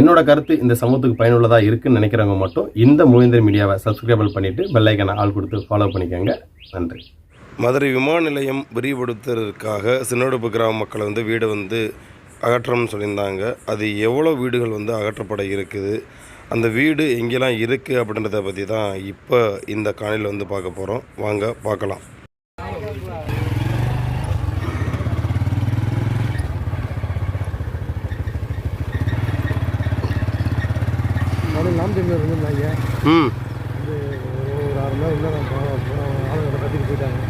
என்னோட கருத்து இந்த சமூகத்துக்கு பயனுள்ளதாக இருக்குன்னு நினைக்கிறவங்க மட்டும் இந்த மூவேந்தர் மீடியாவை சப்ஸ்கிரைபிள் பண்ணிவிட்டு பெல்லைக்கனை ஆள் கொடுத்து ஃபாலோ பண்ணிக்கோங்க. நன்றி. மதுரை விமான நிலையம் விரிவுபடுத்துறதுக்காக சின்னடுப்பு கிராம மக்கள் வந்து வீடை வந்து அகற்றணும்னு சொல்லியிருந்தாங்க. அது எவ்வளோ வீடுகள் வந்து அகற்றப்பட இருக்குது? அந்த வீடு எங்கெல்லாம் இருக்குது அப்படின்றத பற்றி தான் இப்போ இந்த காணியில் வந்து பார்க்க போகிறோம் வாங்க பார்க்கலாம். இருந்திருந்தாங்க ம். இது ஒரு ஆறு நாள் இல்லை ஆளுங்களை கட்டிட்டு போயிட்டாங்க.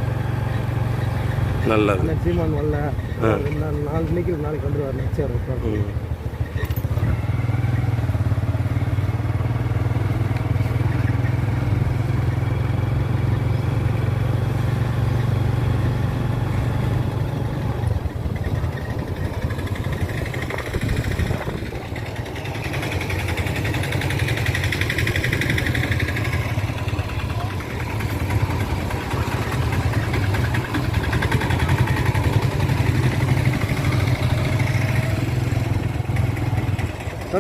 நல்லது. சீமான் வரல. நாலு மணிக்கு நாளைக்கு வந்துடுவார் நெக்ஸ்ட் இயர்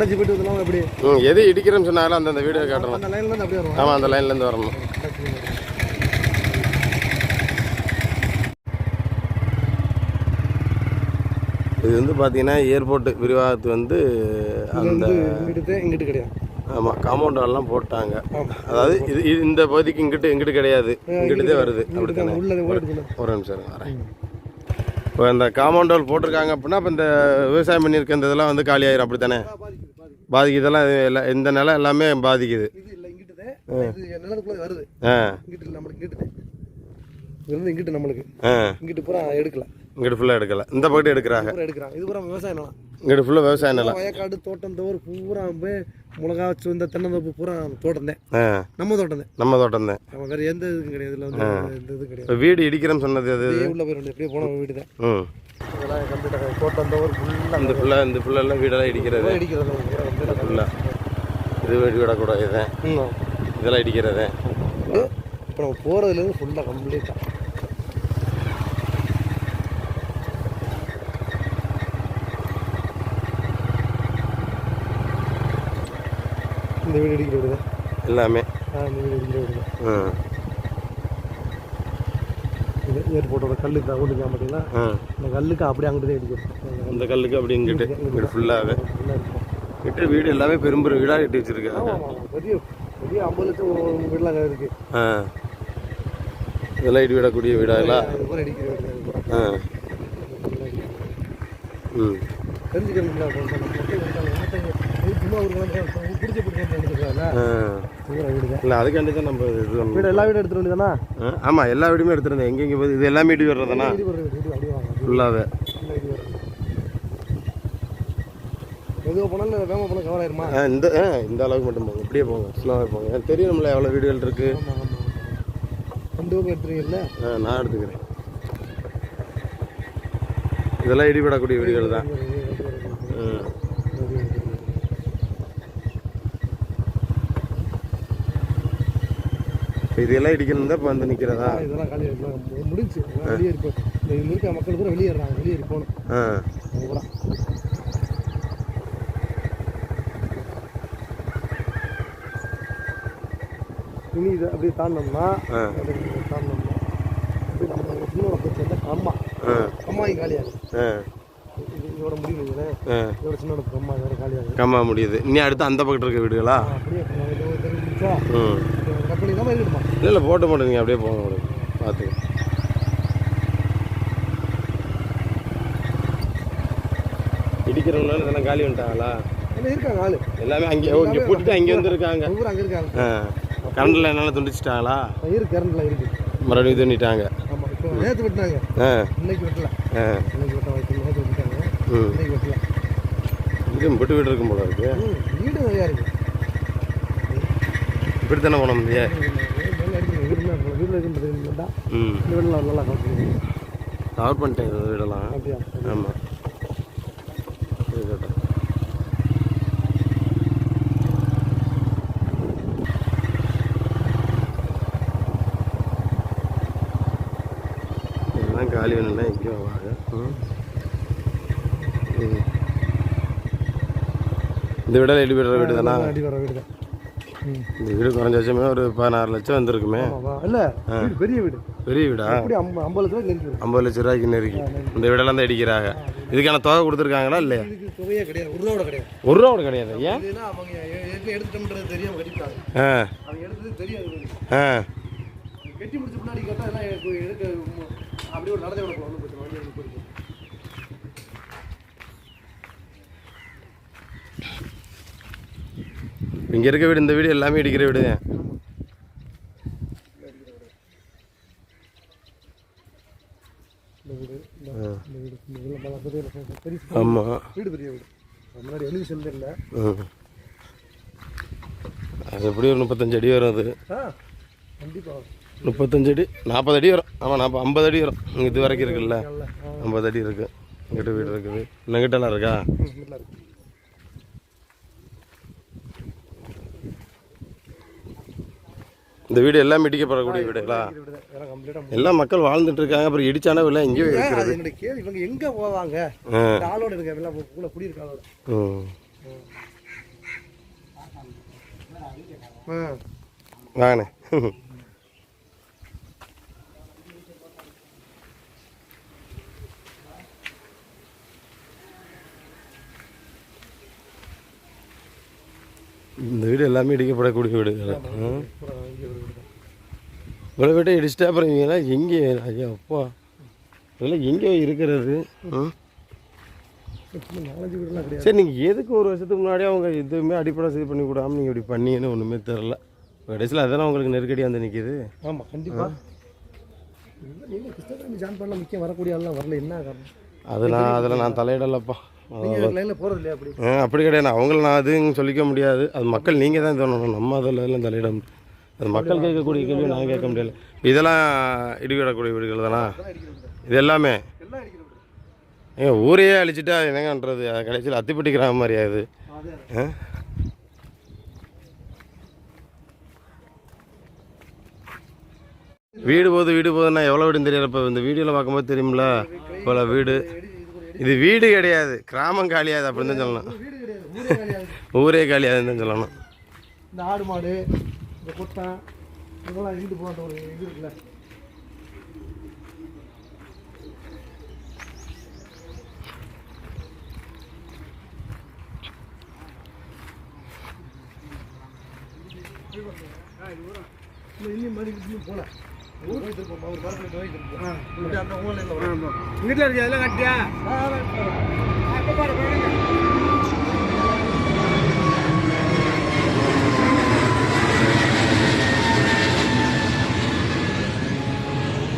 கடைச்சி போயிட்டு வந்துலாம் எப்படி ம் எது இடிக்கிறேன்னு சொன்னாலும் அந்தந்த வீடியோ காட்டணும். அந்த லைன்ல இருந்து அப்படியே வரும் ஆமாம் அந்த லைன்லேருந்து வரணும். இது வந்து பார்த்தீங்கன்னா ஏர்போர்ட் விரிவாகத்து வந்து அந்த இங்கிட்டு கிடையாது. ஆமாம் காம்பவுண்ட் வால்லாம் போட்டாங்க. அதாவது இது இந்த பகுதிக்கு இங்கிட்டு இங்கிட்டு கிடையாது. இங்கிட்டு தான் வருது. ஒரு நிமிஷம் வரேன். இப்போ இந்த காம்பவுண்ட் போட்டிருக்காங்க அப்படின்னா இப்போ இந்த விவசாயம் பண்ணியிருக்க இந்த இதெல்லாம் வந்து காலியாயிரும் அப்படி தானே பாதிக்குது இதெல்லாம் இது எல்லாம் இந்த நிலம் எல்லாமே பாதிக்குது. இது இது வருது. ஆ. இருந்து இங்கிட்டு நம்மளுக்கு. இங்கிட்டு பூரா எடுக்கல. இங்கிட்டு ஃபுல்லாக எடுக்கல. இந்த பகுதி எடுக்கிறாங்க. பூரா எடுக்கிறான் இது பூரா விவசாய நிலம். இங்கிட்டு ஃபுல்லாக விவசாய நிலம். வயக்காடு தோட்டம் தோறு பூரா போய் மிளகா வச்சு இந்த தென்னந்தோப்பு பூரா தோட்டம் தான் நம்ம தோட்டம் தான் நம்ம தோட்டம் தான் வேற எந்த இதுக்கும் கிடையாது. இதுல வந்து எந்த இதுவும் கிடையாது. வீடு இடிக்கிறேன்னு சொன்னது அது உள்ள போயிடும் அப்படியே போன வீடு தான் ம். இதெல்லாம் கம்ப்ளீட்டாக தோட்டம் தோறு ஃபுல்லாக இந்த ஃபுல்லாக இந்த ஃபுல்லெல்லாம் வீடெல்லாம் இடிக்கிறது. கம்ப்ளீட்டாக ஃபுல்லாக இது வீடு விடக்கூடாது இதெல்லாம் இடிக்கிறது. இப்போ நம்ம போகிறதுலேருந்து ஃபுல்லாக கம்ப்ளீட்டாக இந்த வீடு தான் எல்லாமே. ஆ இந்த வீடு அடிக்கிற வீடு தான் இது ஏர்போர்ட்டோட கல்லு தான் கொண்டு பார்த்தீங்களா? ம் இந்த கல்லுக்கு அப்படியே அங்கிட்டு தான் அடிக்கிறோம் இந்த கல்லுக்கு அப்படி இங்கிட்டு இங்கிட்டு ஃபுல்லாகவே இட்டு வீடு எல்லாமே பெரும்பெரும் வீடாக கட்டி வச்சிருக்காங்க. பெரிய பெரிய ஐம்பது லட்சம் வீடெலாம் இருக்கு. ஆ. இதெல்லாம் இடி விடக்கூடிய வீடாங்களா. ஆ ம். தெரிஞ்சுக்கணும்ல இல்லை அதுக்காண்டி தான் நம்ம இது. வீடு எல்லா வீடும் எடுத்துட்டு வேண்டியதானா ஆமாம் எல்லா வீடுமே எடுத்துருந்தேன் எங்கெங்கே போகுது? இது எல்லாமே இடி வர்றதானா ஃபுல்லாகவே மெதுவாக போனாலும் வேகமாக போனால் கவர் ஆயிருமா இந்த இந்த அளவுக்கு மட்டும் போங்க. இப்படியே போங்க ஸ்லோவாக போங்க. எனக்கு தெரியும்ல எவ்வளோ ஆமாம் ஆமாம் ரெண்டு பக்கம் நான் எடுத்துக்கிறேன். இதெல்லாம் இடி விடக்கூடிய வீடுகள் தான் ம் இப்போ இதெல்லாம் இடிக்கணும் தான் இப்போ வந்து நிற்கிறதா இதெல்லாம் காலி முடிஞ்சு வெளியே இந்த இங்க இருக்க. மக்கள் கூட வெளியேறாங்க வெளியே போகணும். ஆ. கூட. இனி இதை அப்படியே தாண்டோம்னா தாண்டோம்னா அப்படியே நம்ம இன்னொரு பிரச்சனை வந்து கம்மா. கம்மாயும் இது இதோட ஆ. இதோட சின்னோட கம்மா இதோட காலியாகும் கம்மா முடியுது. இனி அடுத்து அந்த பக்கத்தில் இருக்க வீடுகளா? அப்படியே தான் இருக்கட்டுமா இல்லை இல்லை போட்ட மாட்டேங்க நீங்கள் அப்படியே போங்க உங்களுக்கு. பார்த்துங்க இடிக்கிறவங்களால இதெல்லாம் காலி வந்துட்டாங்களா என்ன இருக்காங்க ஆளு? எல்லாமே அங்கே இங்கே போட்டுட்டு அங்கே வந்துருக்காங்க. ஊர் அங்கே இருக்காங்க. ஆ கரண்டில் என்னால் துண்டிச்சிட்டாங்களா? இருக்கு கரண்ட்லாம் இருக்கு. மறுபடியும் இது பண்ணிட்டாங்க ஆமாம் இப்போ நேற்று வெட்டினாங்க. ஆ. இன்னைக்கு வெட்டல. ஆ. இன்னைக்கு வெட்ட வாய்ப்பு நேற்று வெட்டிட்டாங்க. இன்னைக்கு வெட்டல. இது விட்டு வீடு இருக்கும் போல இருக்கு. வீடு நிறையா இருக்கு. இப்படி தானே போனோம் இருக்குன்றது ம் கவர் பண்ணிட்டேன் வீடெல்லாம் ஆமாம் காலி வேணும்னா எங்கேயும் வாங்க. இந்த வீடெல்லாம் இடி விடுற வீடு தானா இந்த வீடு குறைஞ்ச ஒரு பதினாறு லட்சம் வந்திருக்குமே. இல்லை பெரிய வீடு. பெரிய வீடா? ஐம்பது லட்ச ரூபாய் நெருக்கி ஐம்பது லட்ச ரூபாய்க்கு நெருக்கி இந்த வீடெல்லாம் தான் இடிக்கிறாங்க. இதுக்கான தொகை கொடுத்துருக்காங்களா இல்லையா? தொகையே கிடையாது. ஒரு ரூபா கூட கிடையாது. ஒரு ரூபா கூட கிடையாது. ஏன்? எடுத்துட்டோம்ன்றது தெரியாம கட்டிட்டாங்க. ஆ. எடுத்தது தெரியாது. ஆ. கட்டி முடிச்ச முன்னாடி கேட்டால் அப்படியே ஒரு நடத்தை விட போகணும் பிரச்சனை வண்டி எடுத்து போயிருக்கு இங்கே இருக்க வீடு இந்த வீடு எல்லாமே இடிக்கிற வீடு தான். ஆமாம் வீடு பெரிய வீடு. அது முன்னாடி எழுதி எப்படி ஒரு முப்பத்தஞ்சு அடி வரும் அது? முப்பத்தஞ்சு அடி நாற்பது அடி வரும். ஆமாம் நாற்பது ஐம்பது அடி வரும். இங்கே இது வரைக்கும் இருக்குல்ல. ஐம்பது அடி இருக்குது இங்கிட்ட வீடு இருக்குது. இன்னங்கிட்டலாம் இருக்கா ம், நல்லா இருக்கு இந்த வீடு எல்லாம் இடிக்கப்படக்கூடிய வீடுகளா இந்த வீடு தான் எல்லாம் எல்லாம் மக்கள் வாழ்ந்துட்டு இருக்காங்க அப்புறம் இடிச்சானா இல்லை எங்கேயோ இவங்க எங்கே போவாங்க? ஆளோட இருக்க எல்லாம் கூட வாங்கண்ணே. இந்த வீடு எல்லாமே இடிக்கப்படக்கூடிய வீடுகள் ம். பூரா இங்கே ஒரு வீடு தான் இவ்வளோ வீட்டை இடிச்சிட்டா அப்புறம் இவங்கெல்லாம் எங்கே ஐயா அப்பா. இதெல்லாம் எங்கே இருக்கிறது? சரி நீங்கள் எதுக்கு ஒரு வருஷத்துக்கு முன்னாடியே அவங்க எதுவுமே அடிப்படை இது பண்ணி விடாமல் நீங்கள் இப்படி பண்ணீங்கன்னு ஒன்றுமே தெரில கடைசியில் அதானே உங்களுக்கு நெருக்கடி வந்து நிற்கிது ஆமாம் கண்டிப்பாக ஜாயின் பண்ண முக்கியம் வரக்கூடிய ஆள்லாம் வரல. என்ன காரணம்? அது நான் அதில் நான் தலையிடலப்பா அப்படி? ஆ, அப்படி கிடையாது. அவங்கள நான் அதுன்னு சொல்லிக்க முடியாது. அது மக்கள் நீங்கள் தான் தோணணும் நம்ம அதில் எல்லாம் தலையிட முடியாது. அது மக்கள் கேட்கக்கூடிய கேள்வி நான் கேட்க முடியல. இதெல்லாம் இடிவிடக்கூடிய வீடுகள் தானா? இது எல்லாமே? ஏங்க ஊரையே அழிச்சிட்டா என்னங்கன்றது? அது கடைசியில் அத்திப்பட்டி கிராமம் மாதிரியா இது? அதே ஆ? வீடு போகுது வீடு போகுதுன்னா எவ்வளோ வீடுன்னு தெரியல. இப்போ இந்த வீடியோவில் பார்க்கும்போது தெரியுமில்ல இவ்வளோ வீடு. இது வீடு கிடையாது கிராமம் காலியாது அப்படின்னு தான் சொல்லணும். வீடு கிடையாது ஊரே காலியாதுன்னு தான் சொல்லணும். இந்த ஆடு மாடு இந்த கொட்டான் இதெல்லாம் வீட்டு போகிற ஒரு இது இருக்குல்ல. இன்னும் இன்னும் போல வீட்டில் இருக்கு அதெல்லாம் கட்டியா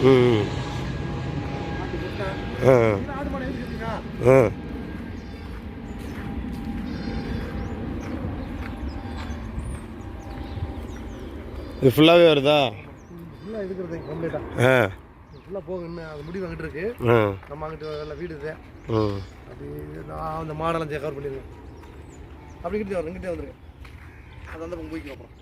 ம் ஆ ஆடு மாடு இருக்குதுங்க ஆ இது ஃபுல்லாகவே வருதா? ஃபுல்லாக இருக்கிறது கம்ப்ளீட்டாக ஆ. ஃபுல்லாக போக இன்னும் அது முடிவு அங்கிட்டு இருக்கு. நம்ம அங்கிட்டு நல்ல வீடு இது. ம் அப்படி நான் அந்த மாடெல்லாம் கவர் பண்ணிடுவேன். அப்படி கிட்டே வரேன் இங்கிட்டே வந்துருங்க அது அந்த பக்கம் போய்க்கலாம் அப்புறம்.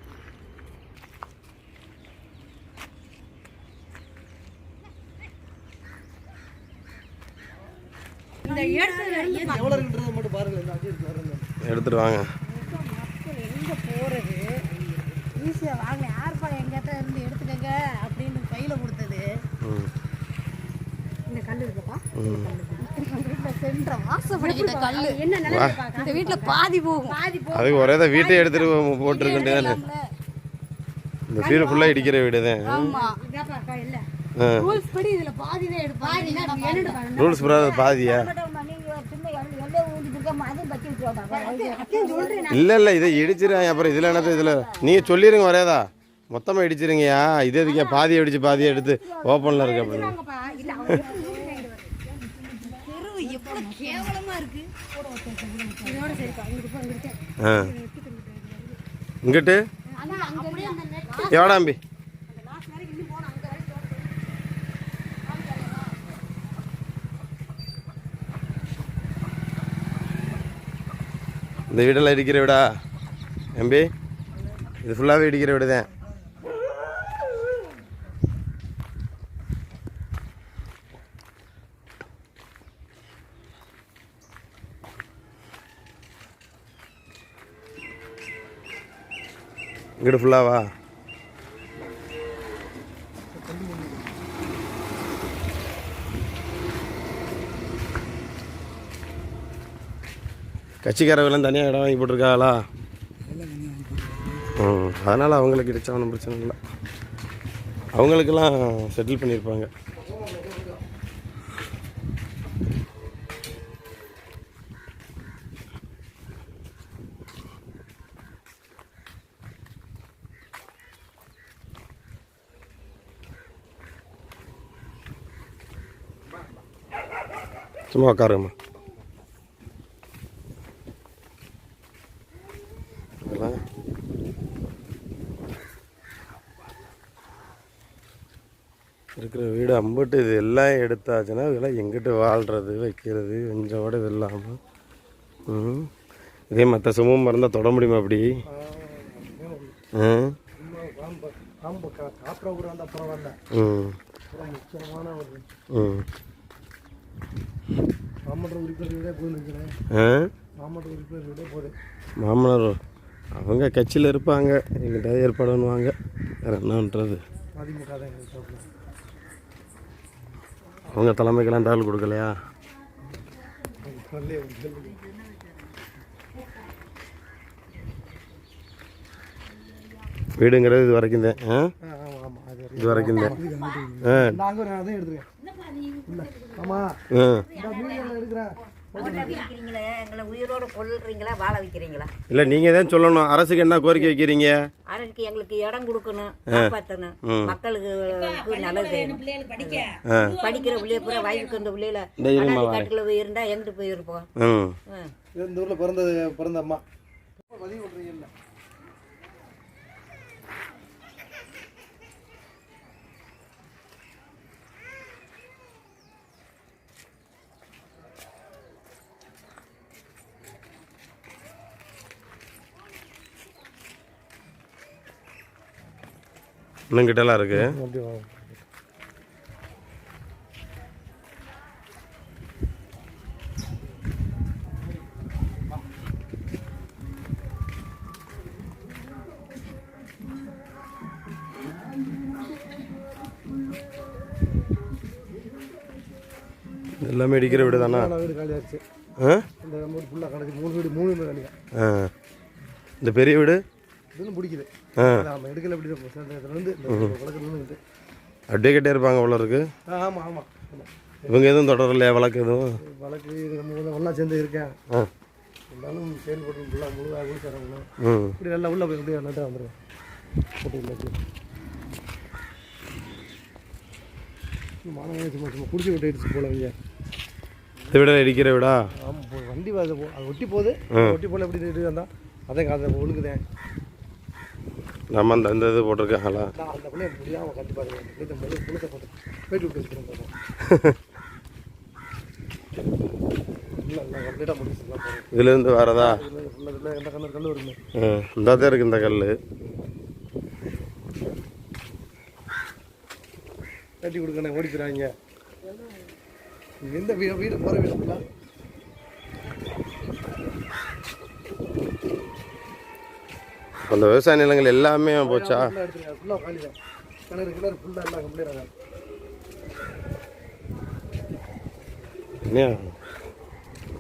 எடுத்துட்டு வாங்க. மக்கள் எங்க போறது? ஈஸியா வாங்க. இருந்து எடுத்துக்கங்க அப்படின்னு கையில கொடுத்தது. ம். இந்த கல் இருக்குப்பா அதுக்கு ஒரே தான் வீட்டை எடுத்துட்டு போட்டிருக்கேன் இந்த வீடு ஃபுல்லாக இடிக்கிற வீடு தான். ஆமா. இல்ல. ஆ. ரூல்ஸ் படி இதுல பாதி தான் எடுப்பாங்க என்னடா ரூல்ஸ் பிரகாரம் பாதியா? இல்லை இல்லை இதை இடிச்சிருங்க அப்புறம் இதில் என்னத்த இதில் நீங்கள் சொல்லிடுங்க ஒரேதா. மொத்தமாக இடிச்சிருங்கயா இது எதுக்கே பாதி அடிச்சு பாதி எடுத்து ஓப்பனில் இருக்கு அப்படின்னு ஆ. இங்கிட்டு. எவடாம்பி இந்த வீடெல்லாம் இடிக்கிற விடா? எம்பி இது ஃபுல்லாகவே இடிக்கிற வீடு தான் இங்கிட்டு ஃபுல்லாவா கட்சிக்காரவெல்லாம் தனியாக இடம் வாங்கி போட்டிருக்காங்களா ம் அதனால் அவங்களுக்கு கிடைச்சா ஒன்றும் பிரச்சனை இல்லை. அவங்களுக்கெல்லாம் செட்டில் பண்ணியிருப்பாங்க சும்மா உட்காருங்கம்மா இதெல்லாம் இருக்கிற வீடு அம்பட்டு இது எல்லாம் எடுத்தாச்சுன்னா இதெல்லாம் எங்கிட்டு வாழ்கிறது வைக்கிறது கொஞ்சோட இது இல்லாமல் ம் இதே மற்ற சுமம் மறந்தால் தொட முடியுமா அப்படி? ம். ம். மாமனார்? அவங்க கட்சியில் இருப்பாங்க. எங்கிட்ட ஏற்பாடு பண்ணுவாங்க. வேறு என்ன பண்ணுறது அதிமுக தான் எங்களுக்கு தோற்றம். அவங்க தலைமைக்கெல்லாம் தகவல் கொடுக்கலையா வீடுங்கிறது இது வரைக்கும் தான் இது வரைக்கும் தான். ஆ. இல்லை நீங்கள் தான் சொல்லணும். அரசுக்கு என்ன கோரிக்கை வைக்கிறீங்க? அரசுக்கு எங்களுக்கு இடம் கொடுக்கணும் காப்பாற்றணும் மக்களுக்கு நல்லது படிக்கிற பிள்ளைய பூரா வாய்ப்புக்கு வந்த காட்டுல போய் இருந்தா எங்கிட்டு போயிருப்போம்? இந்த ஊரில் பிறந்தது பிறந்த அம்மா? இன்னும் கிட்டலாம் இருக்கு அப்படியே வாங்க. எல்லாமே இடிக்கிற வீடு தானா? இந்த பெரிய வீடு? பிடிக்குது. ஆ. ஆமாம் எடுக்கல அப்படி சேர்ந்ததுலேருந்து வழக்குலேருந்து அப்படியே கிட்டே இருப்பாங்க அவ்வளோ இருக்கு. ஆமாம் ஆமாம் இவங்க எதுவும் தொடரலையா? வழக்கு எதுவும்? வழக்கு இது நம்ம ஒன்றா சேர்ந்து இருக்கேன். இருந்தாலும் செயல்பட்டு ஃபுல்லாக முழுதாக குளிச்சாரங்களா ம். இப்படி நல்லா உள்ளே போய் அப்படியே நட்டு வந்துடுவேன் மாணவன் சும்மா சும்மா குடிச்சு விட்டு அடிச்சு போல வைங்க இந்த வீட இடிக்கிற வீடா? ஆமாம் வண்டி அது போ அது ஒட்டி போகுது. ஒட்டி போல எப்படி இது வந்தா அதே அதை ஒழுகுதேன் நம்ம அந்த அந்த இது போட்டிருக்காங்களா நான் அந்த முடியாமல் போட்டு போயிட்டு இல்லை இல்லை இதுலேருந்து வரதா? இல்லை எந்த கல்லு இந்த தான் இருக்கு இந்த கல் கட்டி கொடுக்கணும் ஓடிக்கிறாங்க. எந்த வீடு வீடு போகிற வீடு அந்த விவசாய நிலங்கள் எல்லாமே போச்சா?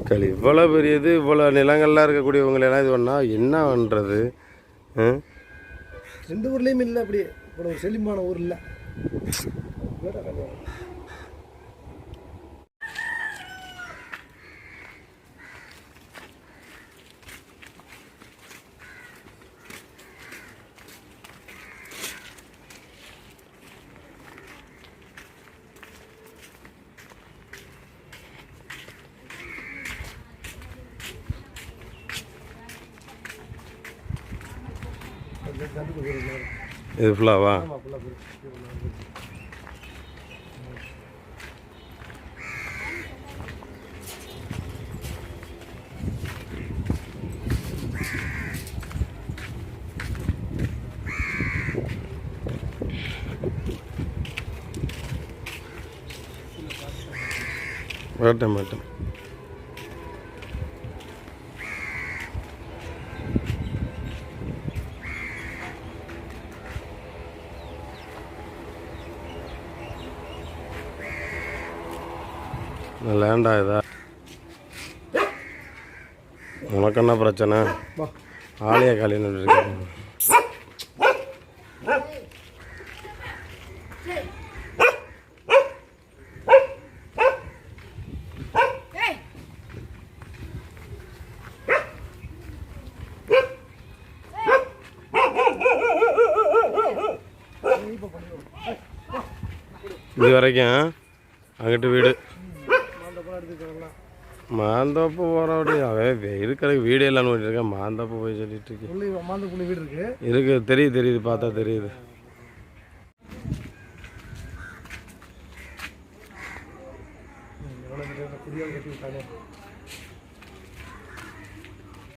களி இவ்வளோ பெரிய இது இவ்வளோ நிலங்கள்லாம் இருக்கக்கூடியவங்களெல்லாம் இது பண்ணால் என்ன பண்ணுறது எந்த ஊர்லேயும் இல்லை அப்படி இப்போ ஒரு செழிமான ஊர் இல்லை. இது ஃபுல்லாவா? வரட்டும் வரட்டும். லேண்டா இதா. உனக்கு என்ன பிரச்சனை? ஆலய காலின்னு இருக்கு. இது வரைக்கும் அங்கிட்டு வீடு. மாந்தோப்பு போகிறபடி அவன் இருக்கிற வீடு நோண்டிட்டு இருக்கேன். மாந்தோப்பு போய் சொல்லிட்டு இருக்கேன். வீடு இருக்கு. இருக்கு தெரியுது தெரியுது பார்த்தா தெரியுது.